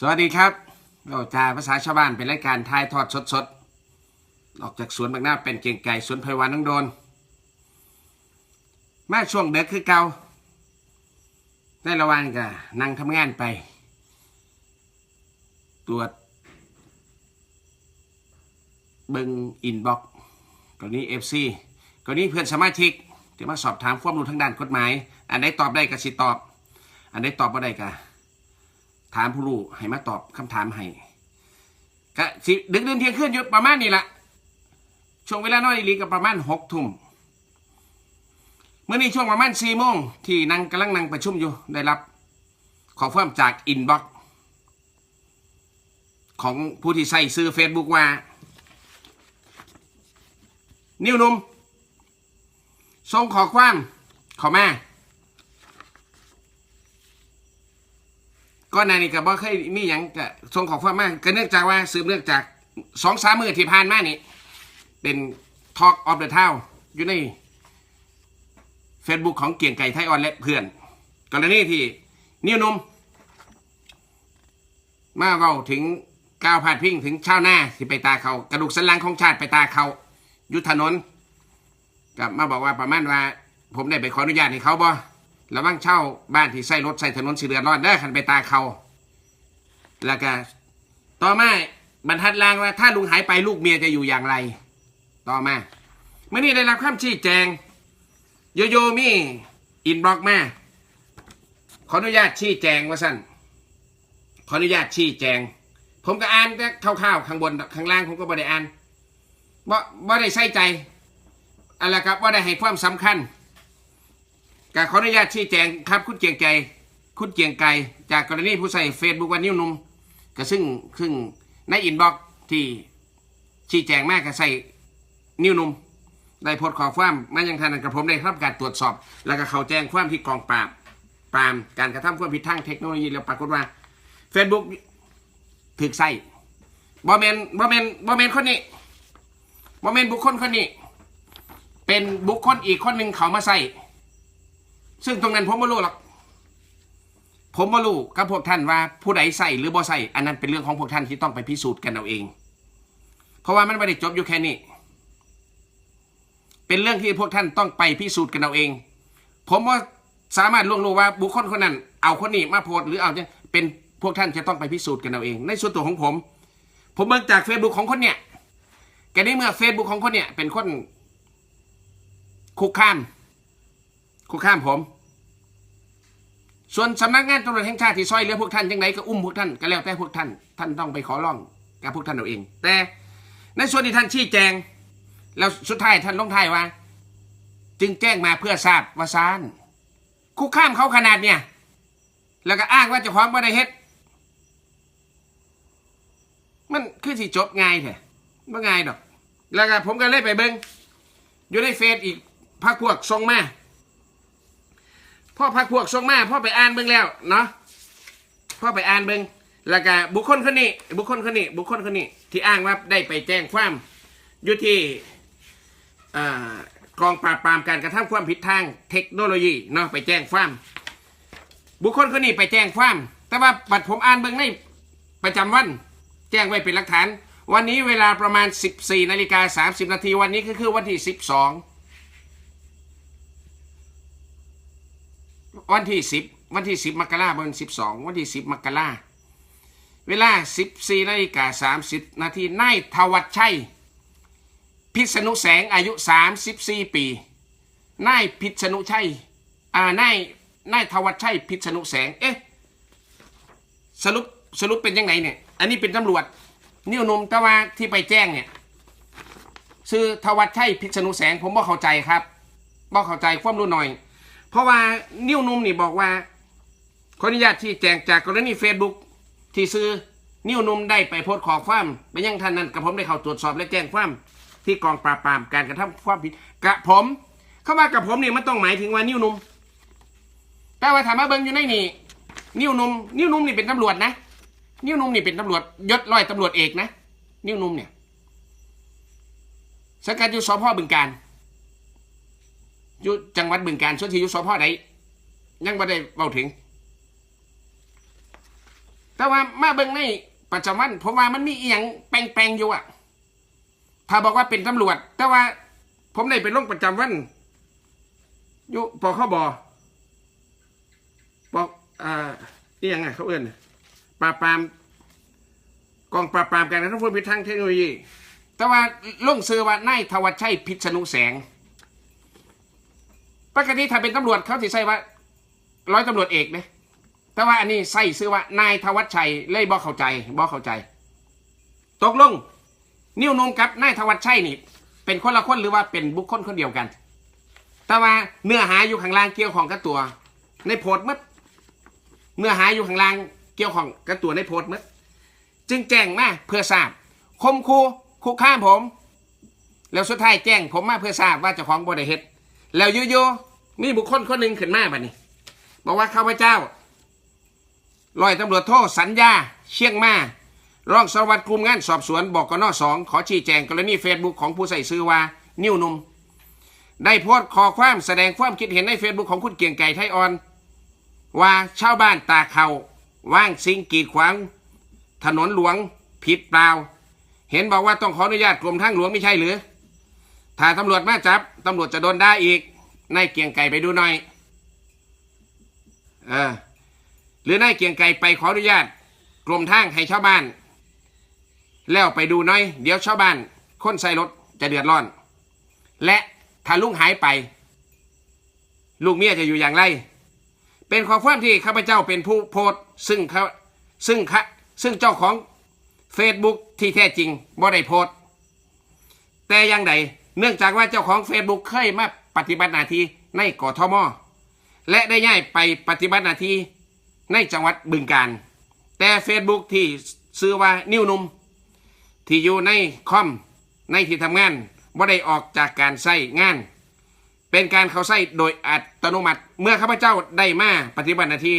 สวัสดีครับเราจาภาษาชาวบ้านเป็นรายการทายทอดสดๆ ออกจากสวนบางหน้าเป็นเก่งไก่สวนไผ่วานนังโดน มาช่วงเด็กคือเกาในระว่างก็นั่งทำงานไป ตรวจ เบิงอินบ็อกกรณีเอฟซีกรณีเพื่อนสมาชิกที่มาสอบถามความรู้ทางด้านกฎหมาย อันใดตอบได้ก็สิตอบ อันใดตอบบ่ได้ก็ ถามผู้รู้ให้มาตอบคำถามให้ก็สิดึกดื่นเที่ยงคืนอยู่ประมาณนี้ละช่วงเวลาน้อยอีหลีก็ประมาณหกทุ่มเมื่อนี้ช่วงประมาณสี่โมงที่นั่งกำลังนั่งประชุมอยู่ได้รับ ขอเพิ่มจากอินบ็อกของผู้ที่ใส่ซื้อเฟซบุ๊กว่า นิ้วนุ่มส่งขอความขอมา ก็นานี่ก็บ่เคยมีหยังก็ส่งขอความมาก็เนื่องจากว่าสืบเนื่องจากสองสามมือที่ผ่านมานี่ เป็น Talk of the Town อยู่ใน Facebook ของเกียงไก่ไทยออนและเพื่อน กรณีที่นิ้วนุ่มมาเว้าถึงก้าวพาดพิงถึงชาวนาที่ไปตาเขากระดูกสันหลังของชาติไปตาเขายุทธถนนกับมาบอกว่าประมาณว่า ผมได้ไปขออนุญาตให้เขาบ่ ระวังเช่าบ้านที่ใส่รถใส่ถนนสีเดือดร้อนได้คันไปตาเขา แล้วก็ต่อมาบรรทัดล่างว่า ถ้าลุงหายไปลูกเมียจะอยู่อย่างไร ต่อมาเมื่อนี้ได้รับคำชี้แจง โยโยมีอินบล็อกมาขออนุญาตชี้แจงว่าสั้นขออนุญาตชี้แจง ผมก็อ่านแต่คร่าวๆข้างบนข้างล่างผมก็บ่ได้อ่านบ่บ่ได้ใส่ใจอะไรครับว่ได้ให้ความสำคัญ ก็ขออนุญาตชี้แจงครับคุณเกียงใจคุณเกียงไก่จากกรณีผู้ใส่เฟซบุ๊กวันนิ้วนุ่มก็ซึ่งซึ่งในอินบ็อกที่ชี้แจงมากก็ใส่นิ้วนุ่มได้โพสต์ขอความมายังทันกับผมได้รับการตรวจสอบ แล้วก็เขาแจ้งความที่กองปราบปรามการกระทำความผิดทางเทคโนโลยีแล้วปรากฏว่า Facebook ถึกใส่บอแมนบอแมนบอแมนคนนี้บอแมนบุคคลคนนี้ เป็นบุคคลอีกคนหนึ่งเขามาใส่ ซึ่งตรงนั้นผมไม่รู้หรอกผมไม่รู้กับพวกท่านว่าผู้ใดใส่หรือบ่ใส่อันนั้นเป็นเรื่องของพวกท่านที่ต้องไปพิสูจน์กันเอาเอง เพราะว่ามันไม่ได้จบอยู่แค่นี้ เป็นเรื่องที่พวกท่านต้องไปพิสูจน์กันเอาเอง ผมว่าสามารถล่วงรู้ว่าบุคคลคนนั้น เอาคนนี้มาโพสหรือเอาเนี่ยเป็นพวกท่านจะต้องไปพิสูจน์กันเอาเอง ในส่วนตัวของผม ผมเบิ่งจากเฟซบุ๊กของคนเนี่ยแกได้เมื่อเฟซบุ๊กของคนเนี่ยเป็นคนคุกคาม คุกคามผม ส่วนสำนักงานตำรวจแห่งชาติที่ซอยเหลือพวกท่านยังไงก็อุ้มพวกท่านก็แล้วแต่พวกท่าน ท่านต้องไปขอร้องกับพวกท่านเอาเอง แต่ในส่วนที่ท่านชี้แจง แล้วสุดท้ายท่านลงท้ายว่า จึงแจ้งมาเพื่อทราบว่าซานคุกข้ามเขาขนาดเนี่ย แล้วก็อ้างว่าจะของบ่ได้เฮ็ด มันคือสิจบง่ายแท้บ่ง่ายดอก แล้วก็ผมก็เลยไปเบิงอยู่ในเฟซอีกพักพวกส่งมา พ่อพักพวกส่งมาพ่อไปอ่านเบิ่งแล้วเนาะพ่อไปอ่านเบิ่งแล้วก็บุคคลคนนี้ บุคคลคนนี้ บุคคลคนนี้ ที่อ้างว่าได้ไปแจ้งความอยู่ที่กองปราบปรามการกระทำความผิดทางเทคโนโลยีเนาะไปแจ้งความบุคคลคนนี้ไปแจ้งความแต่ว่าบัตรผมอ่านเบื้องในประจำวัน แจ้งไว้เป็นหลักฐาน วันนี้เวลาประมาณ 14นาฬิกา30นาทีวันนี้ก็คือวันที่ 12 วันที่10วันที่10มกราคมวัน12วันที่10มกราเวลา14นาฬิกา30นาทีนายทวัชชัย พิษณุแสงอายุ34ปีนายพิษณุชัยอ่านายนายทวัชชัยพิษณุแสงเอ๊ะสรุปสรุปเป็นยังไงเนี่ย อันนี้เป็นตำรวจ นิ้วนมต่ว่าที่ไปแจ้งเนี่ยชื่อทวัชชัยพิษณุแสงผมบ่เข้าใจครับบ่เข้าใจความรู้หน่อย เพราะว่านิ้วนมนี่บอกว่าขออนุญาตที่แจ้งจากกรณีเฟซบุ๊กที่ซื้อนิ้วนุ่มได้ไปโพสต์ขอความไปยังท่านนั้นกับผมได้เข้าตรวจสอบและแจ้งความที่กองปราบปรามการกระทำความผิดกับผมเข้ามากับผมนี่มันต้องหมายถึงว่านิ้วนุ่มแต่ว่าถามมาเบิ้งอยู่ในนี่ นิ้วนุ่มนิ้วนุ่มนี่เป็นตำรวจนะ นิ้วนุ่มนี่เป็นตำรวจยศร้อยตำรวจเอกนะ นิ้วนุ่มเนี่ยสังกัดอยู่สพบึงการ อยู่จังหวัดบึงการส่วนที่อยู่สพไหนยังไม่ได้เบาถึง แต่ว่ามาเบิ่งในประจำวันผมว่ามันมีอีหยังแปลงๆอยู่อะถ้าบอกว่าเป็นตำรวจ แต่ว่าผมได้ไปลงประจำวันอยู่ปอขบบอกอ่าอีหยังไงเขาเอื้อนปราบปรามกองปราบปรามการกระทำความผิดทางเทคโนโลยี แต่ว่าลงซื้อว่านายทวัชชัยพิษณุแสง ปกติถ้าเป็นตำรวจเขาสิใส่ว่าร้อยตำรวจเอกเนี่ยแต่ว่าอันนี้ใส่ซื้อว่านายทวัชชัยเลยบ่เข้าใจบ่เข้าใจ ตกลง นิ้วนมกับนายทวัชชัยนี่ เป็นคนละคนหรือว่าเป็นบุคคลคนเดียวกัน แต่ว่าเนื้อหาอยู่ข้างล่างเกี่ยวของกับตัว ในโพสต์มัดเนื้อหาอยู่ข้างล่างเกี่ยวของกับตัวในโพสต์มัดจึงแจ้งมาเพื่อทราบคมคูคุกข้ามผม แล้วสุดท้ายแจ้งผมมาเพื่อทราบว่าเจ้าของบริเฮ็ดแล้วโยโย่ มีบุคคลคนหนึ่งขึ้นมาบัดนี้ บอกว่าข้าพเจ้ารอยตำรวจโทษสัญญา เชียงมารองสารวัตรกลุ่มงานสอบสวนบอกกนอสองขอชี้แจงกรณีเฟซบุ๊กของผู้ใส่ซื้อว่า นิ้วหนุ่มได้โพสต์ขอความแสดงความคิดเห็นในเฟซบุ๊กของคุณเกียงไก่ไทยออน ว่าชาวบ้านตาเขาว่างสิงกีดขวางถนนหลวงผิดเปล่า เห็นบอกว่าต้องขออนุญาตกรมทางหลวงไม่ใช่หรือ ถ้าตำรวจมาจับตำรวจจะโดนได้อีก นายเกียงไก่ไปดูหน่อยเออหรือนายเกียงไก่ไปขออนุญาตกรมทางให้ชาวบ้าน แล้วไปดูหน่อย เดี๋ยวชาวบ้าน คนใส่รถจะเดือดร้อน และถ้าลุงหายไป ลูกเมียจะอยู่อย่างไร เป็นข้อความที่ข้าพเจ้าเป็นผู้โพสต์ซึ่งเขาซึ่งคะซึ่งเจ้าของ Facebook ที่แท้จริงบ่ได้โพสต์แต่อย่างใดเนื่องจากว่าเจ้าของ Facebook เคยมา ปฏิบัติหน้าที่ในกทมและได้ย้ายไปปฏิบัติหน้าที่ในจังหวัดบึงการ แต่ Facebook ที่ซื้อว่านิ้วหนุ่มที่อยู่ในคอมในที่ทำงานบ่ได้ออกจากการใช้งาน เป็นการเขาใช้โดยอัตโนมัติ เมื่อข้าพเจ้าได้มาปฏิบัติหน้าที่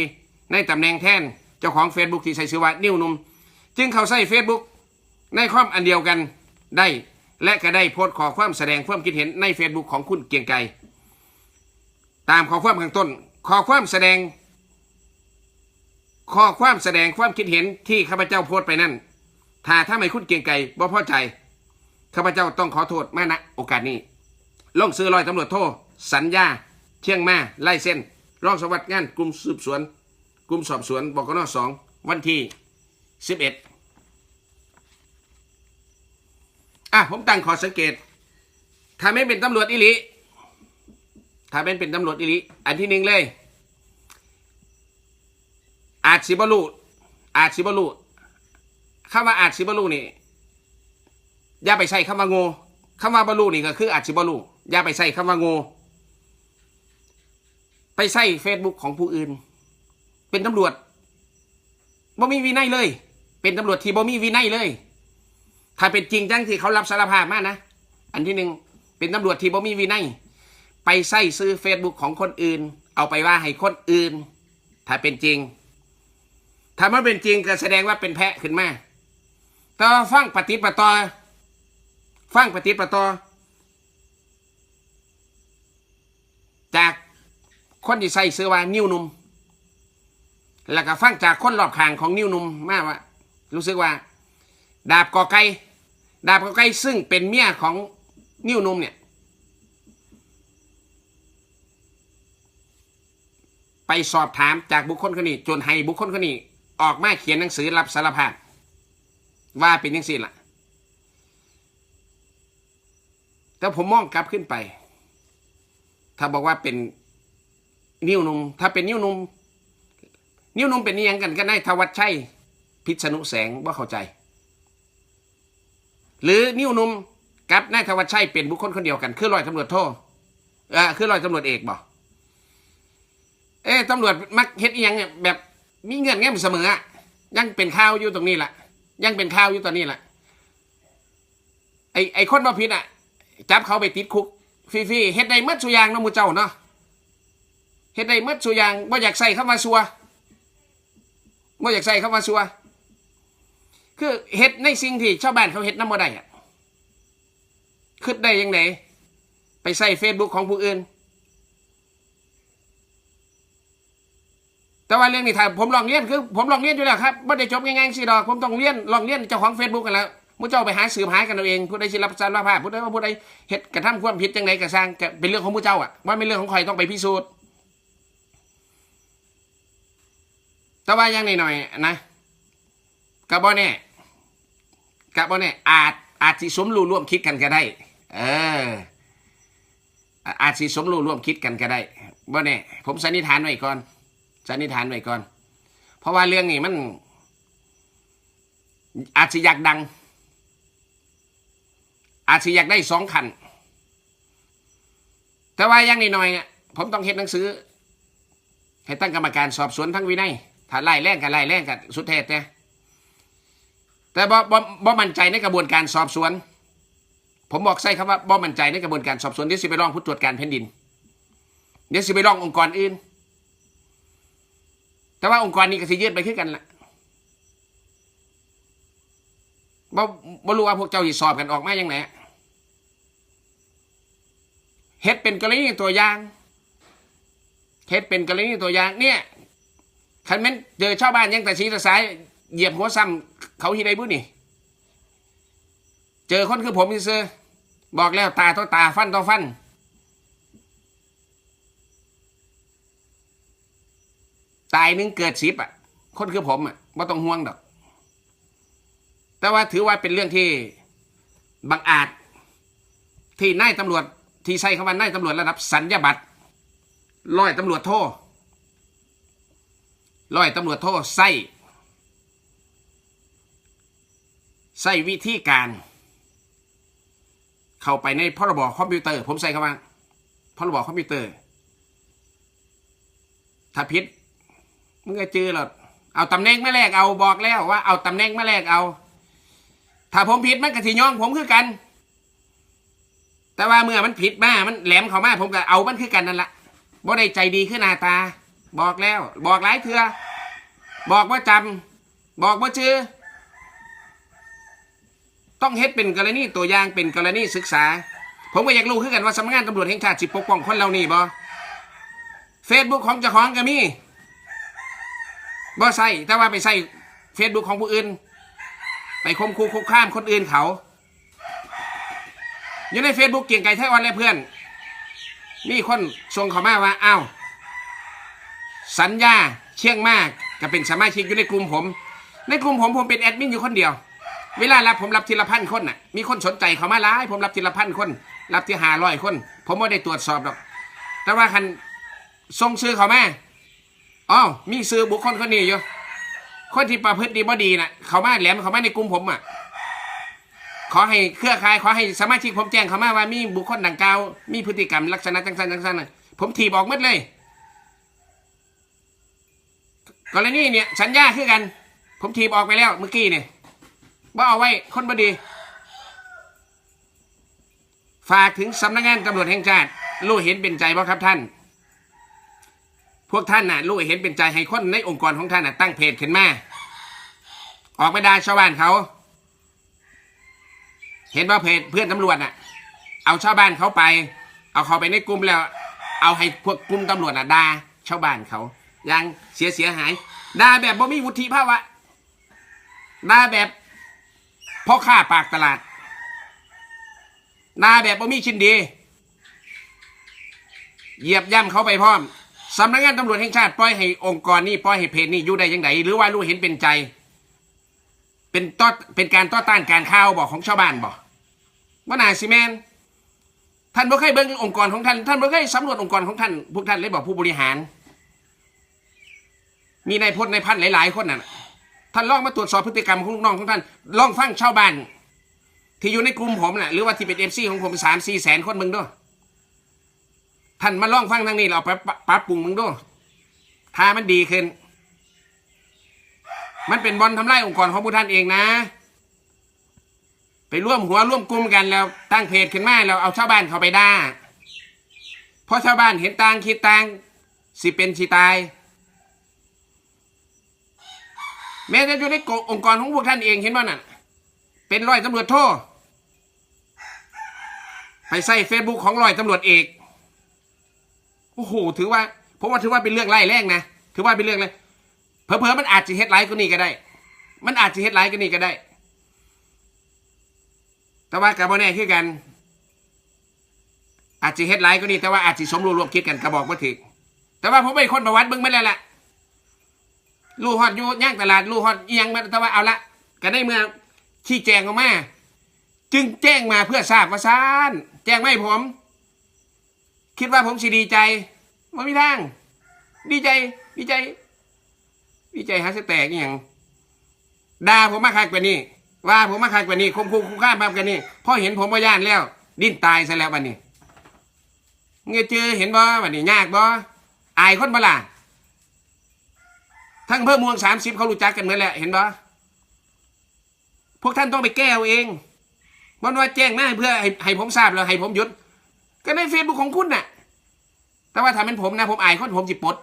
ในตำแหน่งแทนเจ้าของ Facebook ที่ใช้ชื่อว่านิ้วหนุ่มจึงเขาใช้ Facebook ในคอมอันเดียวกันได้ และก็ได้โพสต์ขอความแสดงความคิดเห็นใน Facebook ของคุณเกียงไกรตามข้อความข้างต้น ขอความแสดง ข้อความแสดงความคิดเห็นที่ข้าพเจ้าโพสต์ไปนั่น ถ้าถ้าไม่คุณเกียงไกรบ่พอใจ ข้าพเจ้าต้องขอโทษมาะโอกาสนี้ลงซื้อรอยตำรวจโทสัญญา เชียงแม่ไล่เส้นรองสวัสดิ์งานกลุ่มสืบสวนกลุ่มสอบสวนบกนสองวันที่ 11 อะผมตั้งขอสังเกต ถ้าไม่เป็นตำรวจอิลิถ้าเป็นเป็นตำรวจอิลิอันที่หนึ่งเลย อาจสิบลูอาจสิบลูคำว่าอาจสิบลูนี่ อย่าไปใส่คำว่าโง่คำว่าบลูนี่ก็คืออาจสิบลูอย่าไปใส่คำว่าโง่ไปใส่เฟซบุ๊กของผู้อื่น เป็นตำรวจบ่มีวินัยเลย เป็นตำรวจที่บ่มีวินัยเลย ถ้าเป็นจริงจังที่เขารับสารภาพมานะ อันที่หนึ่งเป็นตำรวจที่บ่มีวินัย ไปใส่ซื้อเฟซบุ๊กของคนอื่น เอาไปว่าให้คนอื่น ถ้าเป็นจริง ถ้ามันเป็นจริงก็แสดงว่าเป็นแพะขึ้นมา แต่ว่าฟังปฏิปต่อฟังปฏิปต่อจากคนที่ใส่เสื้อว่านิ้วนุ่ม แล้วก็ฟังจากคนรอบข้างของนิ้วนุ่มมาว่า รู้สึกว่า ดาบกอไก่ ดาบกอไกซึ่งเป็นเมียของนิ้วนมเนี่ย ไปสอบถามจากบุคคลคนนี้ จนให้บุคคลคนนี้ ออกมาเขียนหนังสือรับสารภาพ ว่าเป็นยังสิล่ะ แต่ผมมองกลับขึ้นไป ถ้าบอกว่าเป็นนิ้วนุ่มถ้าเป็นนิ้วนุ่มนิ้วนุ่มเป็นนิยังกันก็ได้ทวัชชัยพิษณุแสงว่าเข้าใจ หรือนิ้วนุ่มกับนายทวัชชัยเป็นบุคคลคนเดียวกันคือร้อยตำรวจโทเออคือร้อยตำรวจเอกบ่เอ๊ะตำรวจมักเฮ็ดอหยังเนี่ยแบบมีเงื่อนแง้มเสมออะยังเป็นข่าวอยู่ตรงนี้แหละยังเป็นข่าวอยู่ตอนนี้แหละไอไอคนบ่ผิดอะจับเขาไปติดคุกฟรีๆเฮ็ดได้มัดสุยางเนาะมูเจ้าเนาะเฮ็ดได้มัดสุยางบ่อยากใส่คำว่าซัวบ่อยากใส่คำว่าซัว คือเฮ็ดในสิ่งที่ชาวบ้านเขาเฮ็ดน้ำบ่ได้อะคิดได้ยังไงไปใส่ Facebook ของผู้อื่น แต่ว่าเรื่องนี้ถ้าผมลองเรียนคือ ผมลองเรียนอยู่แล้วครับไม่ได้จบง่ายๆสิดอกผมต้องเรียนลองเรียนเจ้าของเฟซบุ๊กกันแล้วมุเจ้าไปหาสืบหากันเอาเองผู้ใดสิรับสารภาพผู้ใดว่าผู้ใดเฮ็ดกระทำความผิดจังใดกระสร้างเป็นเรื่องของผู้เจ้าอะว่าเป็นเรื่องของใครต้องไปพิสูจน์แต่ว่าย่างหน่อยๆนะกระบ่แน่ กะบ่แน่อาจอาจสิสมรู้ร่วมคิดกันก็ได้ เออ อาจสิสมรู้ร่วมคิดกันก็ได้บ่แน่ผมสันนิษฐานไว้ก่อนสันนิษฐานไว้ก่อน เพราะว่าเรื่องนี้มัน อาจจะอยากดัง อาจจะอยากได้สองคันแต่ว่าย่างน้อยเนี่ยผมต้องเห็นหนังสือ ให้ตั้งกรรมการสอบสวนทั้งวินัยถ้าไล่แรงกันไล่แรงกันสุดเทศเนี่ย แต่บ่บ่บ่มั่นใจในกระบวนการสอบสวน ผมบอกใส่คำว่าบ่มั่นใจในกระบวนการสอบสวนเดี๋ยวสิไปร้องผู้ตรวจการแผ่นดินเดี๋ยวสิไปร้ององค์กรอื่น แต่ว่าองค์กรนี้ก็สิยืดไปขึ้นกันละบ่บ่รู้ว่าพวกเจ้าสิสอบกันออกมาอย่างไหนเฮ็ดเป็นกรณีตัวอย่างเฮ็ดเป็นกรณีตัวอย่างเนี่ยคันแม่นเจอชาวบ้านยังแต่ชี้ต่สายเหยียบหัวซ้ำ เขาที่ใดบุนี่ เจอคนคือผมซื้อบอกแล้วตาต่อตาฟันต่อฟัน ตายนึงเกิดสิบอะ คนคือผมอะไม่ต้องห่วงดอก แต่ว่าถือว่าเป็นเรื่องที่บังอาจ ที่นายตำรวจที่ใช้คำว่านายตำรวจระดับสัญญาบัตรร้อยตำรวจโทร้อยตำรวจโทใส่ ใส่วิธีการ เข้าไปในพรบคอมพิวเตอร์ ผมใส่คำว่าพรบคอมพิวเตอร์ ถ้าผิดมึงก็จือหรอเอาตำแหน่งมาแลกเอาบอกแล้วว่า เอาตำแหน่งมาแลกเอา ถ้าผมผิดมันก็สิย่องผมคือกัน แต่ว่าเมื่อมันผิดมามันแหลมเขามาผมก็เอามันคือกันนั่นละบ่ได้ใจดีขึ้นหน้าตา บอกแล้ว บอกหลายเถื่อบอกว่าจำบอกว่าชื่อ ต้องเฮ็ดเป็นกรณีตัวอย่างเป็นกรณีศึกษา ผมก็อยากรู้คือกันว่าสำนักงานตำรวจแห่งชาติสิปกป้องคนเหล่านี้บ่เฟซบุ๊กของเจ้าของก็มีบ่ใส่แต่ว่าไปใส่เฟซบุ๊กของผู้อื่น ไปคมคูคุกข้ามคนอื่นเขา อยู่ในเฟซบุ๊กเกี่ยงไก่ไทยออนและเพื่อน มีคนส่งเขามาว่าอ้าวสัญญาเชียงมากก็เป็นสมาชิกอยู่ในกลุ่มผม ในกลุ่มผมผมเป็นแอดมินอยู่คนเดียว เวลารับผมรับทีละพันคนน่ะ มีคนสนใจเขามาหลาย ผมรับทีละพันคน รับทีห้าร้อยคน ผมไม่ได้ตรวจสอบหรอก แต่ว่าคันส่งซื้อเขามาอ๋อมีซื้อบุคคลคนนี้อยู่ คนที่ประพฤติดีบ่ดีน่ะ เขามาแหลมเขามาในกลุ่มผมอะ ขอให้เครือข่ายขอให้สมาชิกผมแจ้งเขามาว่ามีบุคคลดังกล่าว มีพฤติกรรมลักษณะจังสันจังสันผมถีบออกหมดเลย กรณีเนี่ยสัญญาคือกัน ผมถีบออกไปแล้วเมื่อกี้เนี่ย ว่าเอาไว้คนบดี ฝากถึงสำนักงานตำรวจแห่งชาติรู้เห็นเป็นใจบ่ครับท่าน พวกท่านน่ะรู้เห็นเป็นใจให้คนในองค์กรของท่านน่ะตั้งเพจขึ้นมาออกไปด่าชาวบ้านเขา เห็นว่าเพจเพื่อนตำรวจน่ะ เอาชาวบ้านเขาไป เอาเขาไปในกลุ่มแล้ว เอาให้พวกกลุ่มตำรวจน่ะด่าชาวบ้านเขายังเสียเสียหายด่าแบบบ่มีวุฒิภาวะด่าแบบ พ่อค้าปากตลาดด่าแบบบ่มีชินดี เหยียบย่ำเขาไปพร้อมสำนักงานตำรวจแห่งชาติปล่อยให้องค์กรนี้ปล่อยให้เพจนี้อยู่ได้ยังไงหรือว่ารู้เห็นเป็นใจ เป็นต้อเป็นการต่อต้านการข่าวบอกของชาวบ้านบอกว่านาซีแมนท่านบ่เคยเบิ่งองค์กรของท่าน ท่านบ่เคยสำรวจองค์กรของท่านพวกท่านเลยบอกผู้บริหาร มีนายพลนายพันหลาย ๆ คนน่ะ ท่านลองมาตรวจสอบพฤติกรรมของลูกน้องของท่านลองฟังชาวบ้านที่อยู่ในกลุ่มผมน่ะหรือว่าที่เป็นเอฟซีของผมสามสี่แสนคนมึงด้วยท่านมาลองฟังทางนี้เราไปปรับปรุงมึงดูถ้ามันดีขึ้น มันเป็นบอลทำลายองค์กรของผู้ท่านเองนะ ไปร่วมหัวร่วมกลุ่มกันแล้วตั้งเพจขึ้นมาแล้วเอาชาวบ้านเข้าไปด่าเพราะชาวบ้านเห็นต่างคิดต่างสิเป็นสิตาย แม้จะอยู่ในองค์กรของพวกท่านเองเห็นว่าน่ะเป็นร้อยตำรวจโทไปใส่เฟซบุ๊กของร้อยตำรวจเอกโอ้โหถือว่าผมว่าถือว่าเป็นเรื่องไล่แรงนะถือว่าเป็นเรื่องเลยเผลอๆมันอาจจะเฮ็ดไลค์ก็นี่ก็ได้ มันอาจจะเฮ็ดไลค์ก็นี่ก็ได้ แต่ว่ากับโมแน่คือกัน อาจจะเฮ็ดไลค์ก็นี่แต่ว่าอาจจะสมรู้ร่วมคิดกันกระบอกว่าถึกแต่ว่าผมเป็นคนประวัติเบิ่งมาแล้วล่ะ ลู่ฮอดอยู่ย่างตลาดลู่ฮอดเอียงมาแต่ว่าเอาละก็ได้เมื่อชี้แจงออกมา จึงแจ้งมาเพื่อทราบว่าซานแจ้งไม่ผม คิดว่าผมสิดีใจไม่มีทาง ดีใจ ดีใจ ดีใจหาสแตกอย่างด่าผมมาคักกว่านี้ว่าผมมาคักกว่านี้คมคูคุ้มค่ามากกว่านี้พอเห็นผมว่าย่านแล้ว ดิ้นตายซะแล้ววันนี้เงี้ยเจอเห็นบ่วันนี้ยากบ่อายคนบ่ล่ะ ทั้งเพิ่มมวงสามสิบเขารู้จักกันเหมือนแหละเห็นบ่พวกท่านต้องไปแก้เอาเองมันว่าแจ้งมาเพื่อให้ให้ผมทราบแล้วให้ผมหยุดก็ในเฟซบุ๊กของคุณน่ะ แต่ว่าถ้าเป็นผมนะ ผมอายคนผมจิปด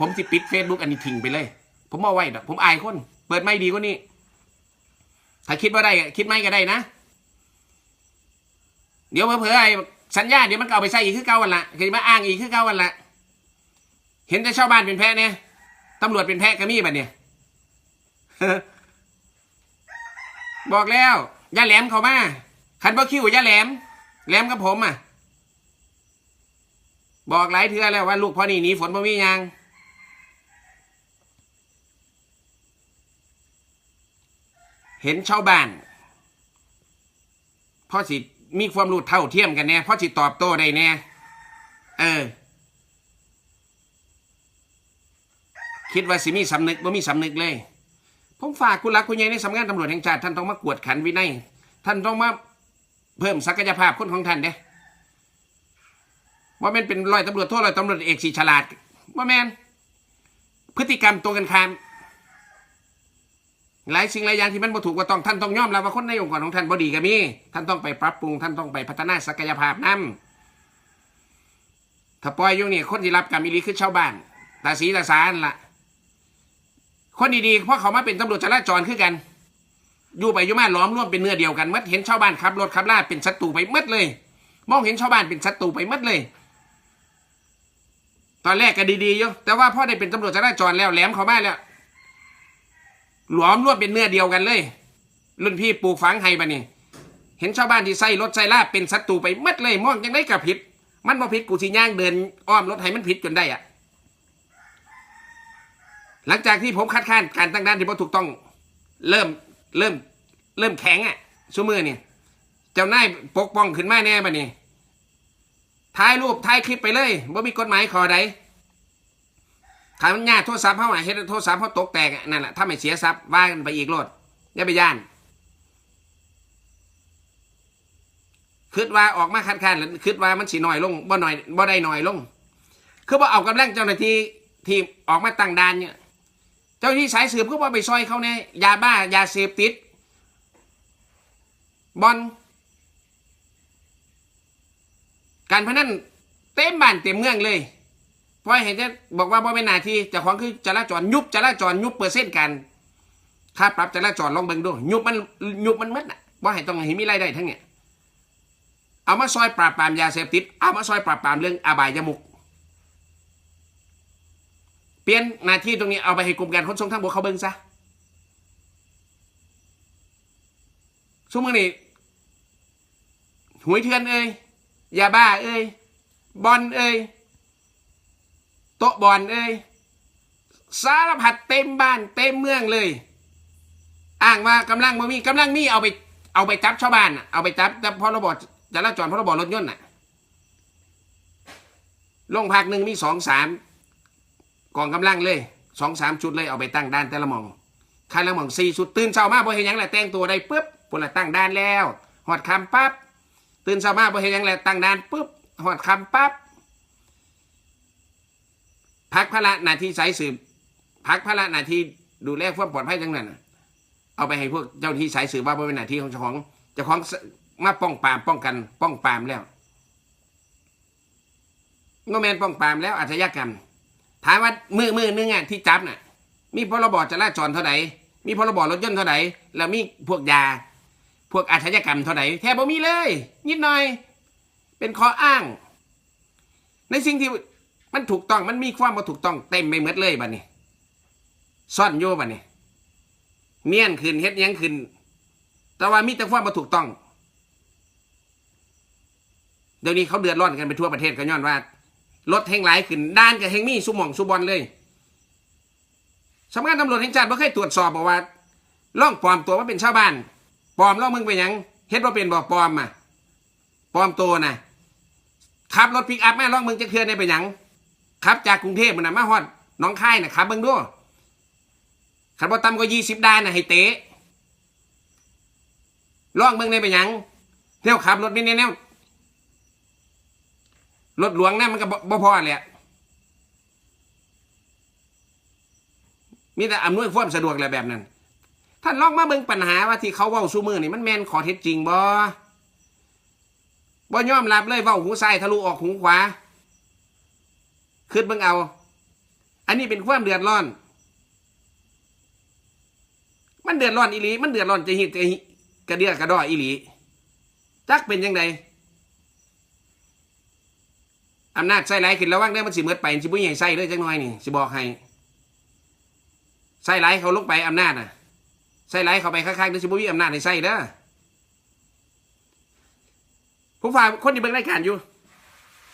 ผมจิปิดเฟซบุ๊กอันนี้ทิ้งไปเลย ผมเอาไว้ดอกผมอายคน เปิดไม่ดีกว่านี้ถ้าคิดว่าได้คิดไม่ก็ได้นะ เดี๋ยวเผื่อไอ้สัญญาเดี๋ยวมันเอาไปใส่อีกคือเก่าวันละเคยมาอ้างอีกคือเก่าวันละเห็นแต่ชาวบ้านเป็นแพะเนี่ย ตำรวจเป็นแพะก็มีบัดเนี่ยบอกแล้วย่าแหลมเขามาขันบ่คิวย่าแหลม แหลมกับผมอะ บอกหลายเทื่อแล้วว่าลูกพ่อนี่หนีฝนบ่มียังเห็นชาวบ้านพ่อสิมีความรู้เท่าเทียมกันแน่พ่อสิตอบโต้ได้แน่เออ คิดว่าสิมีสำนึกบ่มีสำนึกเลย ผมฝากคุณรักคุณใหญ่ในสำนักงานตำรวจแห่งชาติท่านต้องมากวดขันวินัยท่านต้องมาเพิ่มศักยภาพคนของท่านเด้ว่าแม่นเป็นร้อยตำรวจโทษร้อยตำรวจเอกสีฉลาดว่าแม่นพฤติกรรมตรงกันข้ามหลายสิ่งหลายอย่างที่มันบ่ถูกว่าต้องท่านต้องยอมรับว่าคนในองค์กรของท่านบ่ดีก็มีท่านต้องไปปรับปรุงท่านต้องไปพัฒนาศักยภาพนํถ้าปล่อยอยู่นี่คนที่รับกรรมอีหลีคือชาวบ้านตาสีตาสารล่ะ คนดีๆเพราะเขามาเป็นตำรวจจราจรคือกัน อยู่ไปอยู่มาล้อมร่วมเป็นเนื้อเดียวกันมื่อเห็นชาวบ้านขับรถขับลาเป็นศัตรูไปหมดเลย มองเห็นชาวบ้านเป็นศัตรูไปหมดเลย ตอนแรกก็ดีๆอยู่แต่ว่าพอได้เป็นตำรวจจราจรแล้วแหลมเขามาแล้วหลวมรวมเป็นเนื้อเดียวกันเลย รุ่นพี่ปลูกฝังให้บะนี่เห็นชาวบ้านที่ใส่รถใส่ลาบเป็นศัตรูไปหมดเลยมองยังได้กับผิด มันบ่ผิดกูสิย่างเดินอ้อมรถให้มันผิดจนได้อะ หลังจากที่ผมคัดค้านการตั้งด้านที่บ่ถูกต้อง เริ่มเริ่มเริ่มแข็งอะชั่วมือนี่เจ้านายปกป้องขึ้นมาแน่บะนี่ถ่ายรูปถ่ายคลิปไปเลยบ่มีกฎหมายขอใดถ้ามันยากโทรศัพท์เขาอะเฮ็ดโทรศัพท์เขาตกแตกอะนั่นแหละถ้าไม่เสียทรัพย์ว่ากันไปอีกโลดอย่าไปย่านคิดว่าออกมาคัดค้านแล้วคิดว่ามันสิน้อยลงบ่หน้อยบ่ได้น้อยลง คือว่าเอากำลังเจ้าหน้าที่ที่ออกมาตั้งด่านเนี่ย เจ้าหน้าที่สายสืบก็ว่าไปซอยเขาเนี่ยยาบ้ายาเสพติดบอลการพนันเต็มบ้านเต็มเมืองเลยเพราะเห็นจะบอกว่าบ่เป็นหน้าทีเจ้าของคือจราจรยุบจราจรยุบเปอร์เซ็นต์กันค่าปรับจราจรลองเบิ่งดูยุบมันยุบมันมัดน่ะว่าให้ต้องให้มีรายได้ทั้งเนี่ยเอามาซอยปราบปรามยาเสพติดเอามาซอยปราบปรามเรื่องอบายมุก เปลี่ยนหน้าที่ตรงนี้เอาไปให้กรมการขนส่งทางบกเขาเบิ่งซะช่วงนี้หวยเถื่อนเอ้ยยาบ้าเอ้ยบอลเอ้ยโต๊ะบอลเอ้ยสารพัดเต็มบ้านเต็มเมืองเลย อ้างว่ากำลังบ่มีกำลังมีเอาไปเอาไปจับชาวบ้านเอาไปจับจับพรบจราจรพรบรถยนต์น่ะโรงพักหนึ่งมีสองสาม กองกำลังเลยสองสามชุดเลยเอาไปตั้งด้านแต่ละมองคันละหมองสี่ชุดตื่นเช้ามาบ่เห็นยังแหละแต่งตัวได้ปุ๊บปุ่นละตั้งด้านแล้วหอดคำปั๊บตื่นเช้ามาบ่เห็นยังแหละตั้งด้านปุ๊บหอดคำปั๊บพักพระนาทีสายสืบพักพระนาทีดูแลความปลอดภัยจังนั้นเอาไปให้พวกเจ้าที่สายสืบว่าเป็นหน้าที่ของเจ้าของเจ้าของมาป้องปามป้องกัน ป้องปามแล้วงแมนป้องปามแล้วอาชญากรรม ถามว่ามือมือนึงอะที่จับน่ะ มีพรบจราจรเท่าไหร่มีพรบรถยนต์เท่าไหร่แล้วมีพวกยา พวกอาชญากรรมเท่าไหร่แทบบ่มีเลย นิดหน่อย เป็นข้ออ้าง ในสิ่งที่มันถูกต้องมันมีความมาถูกต้องเต็มไปหมดเลยบัดนี้ ซ่อนโย่บัดนี้เมียนขึ้นเฮ็ดยังขึ้นแต่ว่ามีแต่ความมาถูกต้อง เดี๋ยวนี้เขาเดือดร้อนกันไปทั่วประเทศก็ย้อนว่า รถแห่งหลายขึ้นด้านกับแห่งมีสุหมองสุบอลเลยสำนักงานตำรวจแห่งชาติบ่เคยตรวจสอบบอกว่าล่องปลอมตัวว่าเป็นชาวบ้านปลอมล่องมึงไปยังเฮ็ดว่าเป็นบ่ปลอมอะปลอมตัวนะขับรถปิกอัพแมาล่องมึงจะเคลื่อนได้ไปยังขับจากกรุงเทพมันนะมาฮอดน้องค่ายนะขับเบิ่งดูขับบ่ต่ำกว่ายี่สิบด้านน่ะให้เตะล่องเบิ่งได้ไปยังแนวขับรถนี่แนว รถหลวงนะมันก็บ่บ่พอแหละมีแต่อำนวยความสะดวกแหละแบบนั้น ท่านลองมาเบิ่งปัญหาว่าที่เขาเว้าซูมือนี่มันแมนขอเท็จจริงบ่บ่ยอมรับเลยเว้าหูซ้ายทะลุออกหูขวาคิดเบิ่งเอา อันนี้เป็นความเดือดร้อน มันเดือดร้อนอีหลี มันเดือดร้อนจะหิดจะหิกระเดียกระดออีหลีจักเป็นยังไง อำนาจใส่ไรขึ้นระวังได้มันสิเมืดไปสิบุ้ยใหญ่ใส่เลยจังน้อยนี่สิบอกให้ใส่ไรเขาลงไปอำนาจน่ะใส่ไรเขาไปข้างๆเดี๋ยวสิบุ้ยอำนาจให้ใส่เด้อผมฝากคนที่เบิ่งรายการอยู่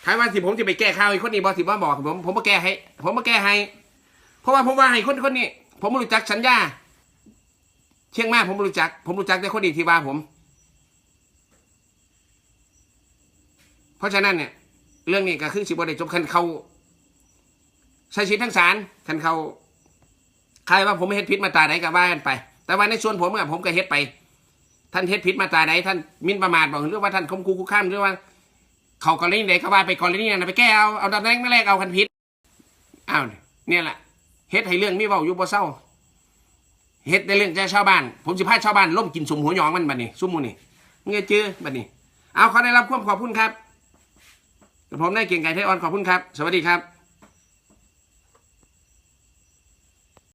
ถามว่าที่ผมจะไปแก้ข่าวอีกคนนี้บอกที่ว่าบอกผมผมมาแก้ให้ ผมมาแก้ให้ เพราะว่าผมว่าให้คนคนนี้ ผมไม่รู้จักสัญญาเชียงมาผมไม่รู้จัก ผมรู้จักแต่คนดีที่ว่าผม เพราะฉะนั้นเนี่ย เรื่องนี้ก็คือสิบได้จบคันเขาใช้ชีวิตทั้งสารคันเขาใครว่าผมเฮ็ดผิดมาตาไหนก็ว่ากันไป แต่ว่าในส่วนผมอะผมก็เฮ็ดไป ท่านเฮ็ดผิดมาตาไหนท่านมินประมาทบอกหรือว่าท่านคมคูคุกข้ามหรือว่า เขากรณีไหนก็ว่าไปกรณีนั้นไปแก้เอาเอาตำแหน่งนั่แรกเอาคันผิดอ้าวเนี่ยแหละเฮ็ดให้เรื่องมีเว้าอยู่บ่เศร้าเฮ็ดในเรื่องใจชาวบ้าน ผมสิพาชาวบ้านล่มกินสมหัวหยองมันบัดนี้ซุ่มมูนี่เงี้ยจื้อบัดนี้ เอาขอได้รับความขอบคุณครับ ผมนายเก่งไก่ไทยออนขอบคุณครับ สวัสดีครับ